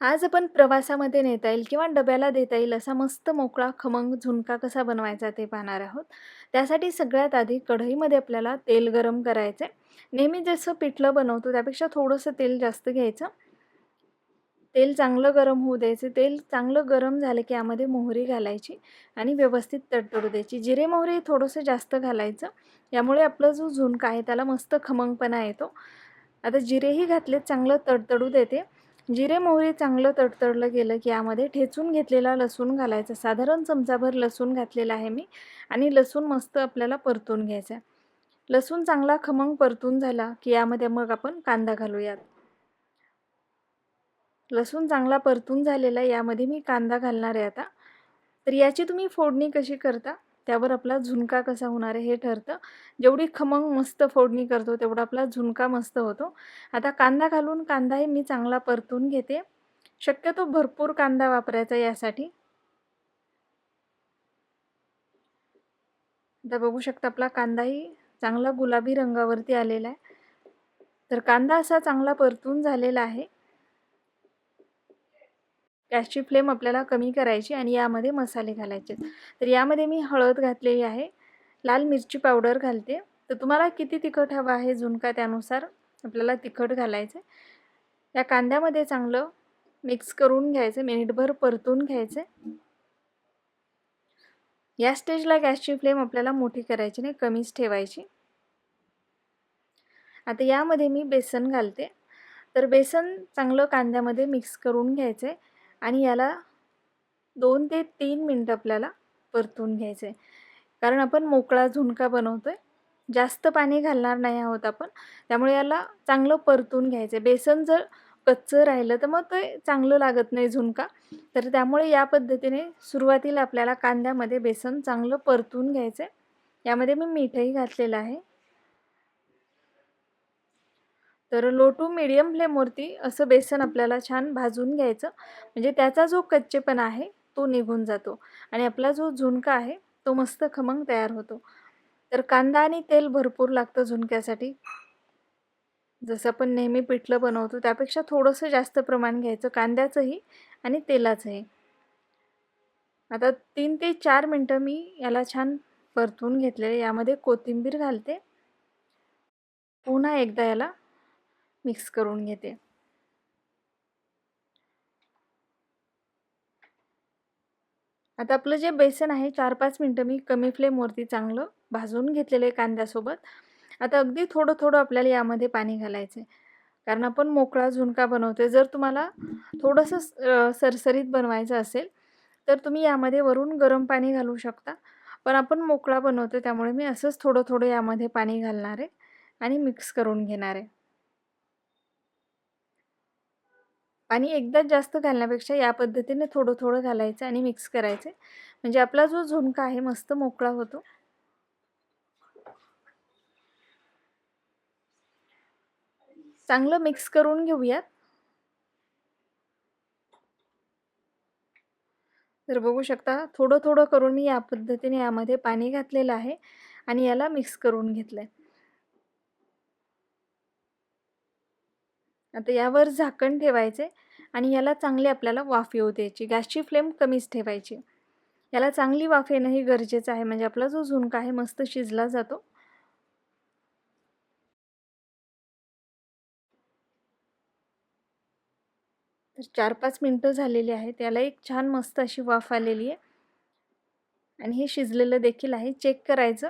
आज आपण प्रवासामध्ये नेता येईल किंवा डब्याला देता येईल असा मस्त मोकळा खमंग झुणका कसा बनवायचा ते पाहणार आहोत. त्यासाठी सगळ्यात आधी कढईमध्ये आपल्याला तेल गरम करायचं आहे नेहमी जसं पिठलं बनवतो त्यापेक्षा थोडंसं तेल जास्त घ्यायचं. तेल चांगलं गरम होऊ द्यायचं. तेल चांगलं गरम झालं की यामध्ये मोहरी घालायची आणि व्यवस्थित तडतडू द्यायची. जिरे मोहरी थोडंसं जास्त घालायचं. यामुळे आपला जो झुणका आहे त्याला मस्त खमंगपणा येतो. आता जिरेही घातले चांगलं तडतडू देते. जिरे मोहरी चांगलं तडतडलं गेलं की यामध्ये ठेचून घेतलेला लसूण घालायचा. साधारण चमचाभर लसूण घातलेला आहे मी आणि लसूण मस्त आपल्याला परतून घ्यायचा लसूण चांगला खमंग परतून झाला की यामध्ये मग आपण कांदा घालूयात. लसूण चांगला परतून झालेला यामध्ये मी कांदा घालणार आहे आता. तर याची तुम्ही फोडणी कशी करता? त्यावर आपला झुणका कसा होणार आहे हे ठरतं. जेवढी खमंग मस्त फोडणी करतो तेवढा आपला झुणका मस्त होतो. आता कांदा घालून कांदाही मी चांगला परतून घेते. शक्यतो भरपूर कांदा वापरायचा यासाठी. आता बघू शकता आपला कांदाही चांगला गुलाबी रंगावरती आलेला आहे. तर कांदा असा चांगला परतून झालेला आहे. गॅसची फ्लेम आपल्याला कमी करायची आणि यामध्ये मसाले घालायचे. तर यामध्ये मी हळद घातलेली आहे लाल मिरची पावडर घालते. तर तुम्हाला किती तिखट हवं आहे झुणका त्यानुसार आपल्याला तिखट घालायचं या कांद्यामध्ये चांगलं मिक्स करून घ्यायचं मिनिटभर परतून घ्यायचं या स्टेजला गॅसची फ्लेम आपल्याला मोठी करायची नाही कमीच ठेवायची. आता यामध्ये मी बेसन घालते. तर बेसन चांगलं कांद्यामध्ये मिक्स करून घ्यायचं आहे आणि याला दोन ते तीन मिनटं आपल्याला परतून घ्यायचं आहे कारण आपण मोकळा झुणका बनवतो आहे जास्त पाणी घालणार नाही आहोत आपण. त्यामुळे याला चांगलं परतून घ्यायचं आहे बेसन जर कच्चं राहिलं तर मग ते चांगलं लागत नाही झुणका. तर त्यामुळे या पद्धतीने सुरुवातीला आपल्याला कांद्यामध्ये बेसन चांगलं परतून घ्यायचं आहे यामध्ये मी मीठही घातलेलं आहे. तर लो टू मिडियम फ्लेमवरती असं बेसन आपल्याला छान भाजून घ्यायचं. म्हणजे त्याचा जो कच्चेपणा आहे तो निघून जातो. आणि आपला जो झुणका आहे तो मस्त खमंग तयार होतो. तर कांदा आणि तेल भरपूर लागतं झुणक्यासाठी. जसं आपण नेहमी पिठलं बनवतो त्यापेक्षा थोडंसं जास्त प्रमाण घ्यायचं कांद्याचंही आणि तेलाचंही. आता तीन ते चार मिनटं मी याला छान परतून घेतलेले. यामध्ये कोथिंबीर घालते. पुन्हा एकदा याला मिक्स करून घेते. आता आपलं जे बेसन आहे चार पाच मिनटं मी कमी फ्लेमवरती चांगलं भाजून घेतलेलं आहे कांद्यासोबत. आता अगदी थोडं थोडं आपल्याला यामध्ये पाणी घालायचं आहे कारण आपण मोकळा झुणका बनवतो जर तुम्हाला थोडंसं सरसरीत बनवायचं असेल तर तुम्ही यामध्ये वरून गरम पाणी घालू शकता. पण आपण मोकळा बनवतो त्यामुळे मी असंच थोडं थोडं यामध्ये पाणी घालणार आहे आणि मिक्स करून घेणार आहे. पाणी एकदाच जास्त घालण्यापेक्षा या पद्धतीने थोडं थोडं घालायचं आणि मिक्स करायचं. म्हणजे आपला जो झुणका आहे मस्त मोकळा होतो. चांगलं मिक्स करून घेऊयात. तर बघू शकता थोडं थोडं करून मी या पद्धतीने यामध्ये पाणी घातलेलं आहे आणि याला मिक्स करून घेतलं आहे आता यावर झाकण ठेवायचे आणि याला चांगली आपल्याला वाफ येऊ द्यायची. गॅसची फ्लेम कमीच ठेवायची. याला चांगली वाफ येणंही गरजेचं आहे. म्हणजे आपला जो झुणका आहे मस्त शिजला जातो. तर चार पाच मिनटं झालेली आहेत. त्याला एक छान मस्त अशी वाफ आलेली आहे. आणि हे शिजलेलं देखील आहे. चेक करायचं.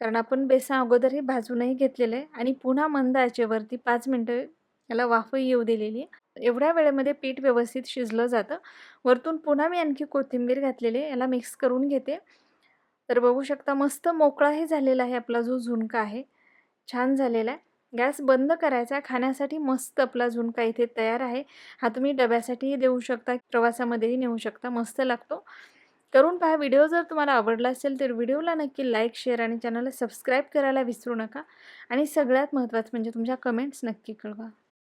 कारण आपण बेसन अगोदर हे भाजूनही घेतलेलं आहे आणि पुन्हा मंद आचेवरती पाच मिनटं याला वाफही येऊ दिलेली आहे. एवढ्या वेळेमध्ये पीठ व्यवस्थित शिजलं जातं. वरतून पुन्हा मी आणखी कोथिंबीर घातलेली आहे. याला मिक्स करून घेते. तर बघू शकता मस्त मोकळाही झालेला आहे आपला जो झुणका आहे. छान झालेला आहे. गॅस बंद करायचा खाण्यासाठी मस्त आपला झुणका इथे तयार आहे. हा तुम्ही डब्यासाठीही देऊ शकता प्रवासामध्येही नेऊ शकता. मस्त लागतो. करून पहा व्हिडिओ जर तुम्हाला आवडला असेल तर व्हिडिओला नक्की लाईक शेअर आणि चॅनलला सबस्क्राईब करायला विसरू नका. आणि सगळ्यात महत्त्वाचं म्हणजे तुमच्या कमेंट्स नक्की कळवा.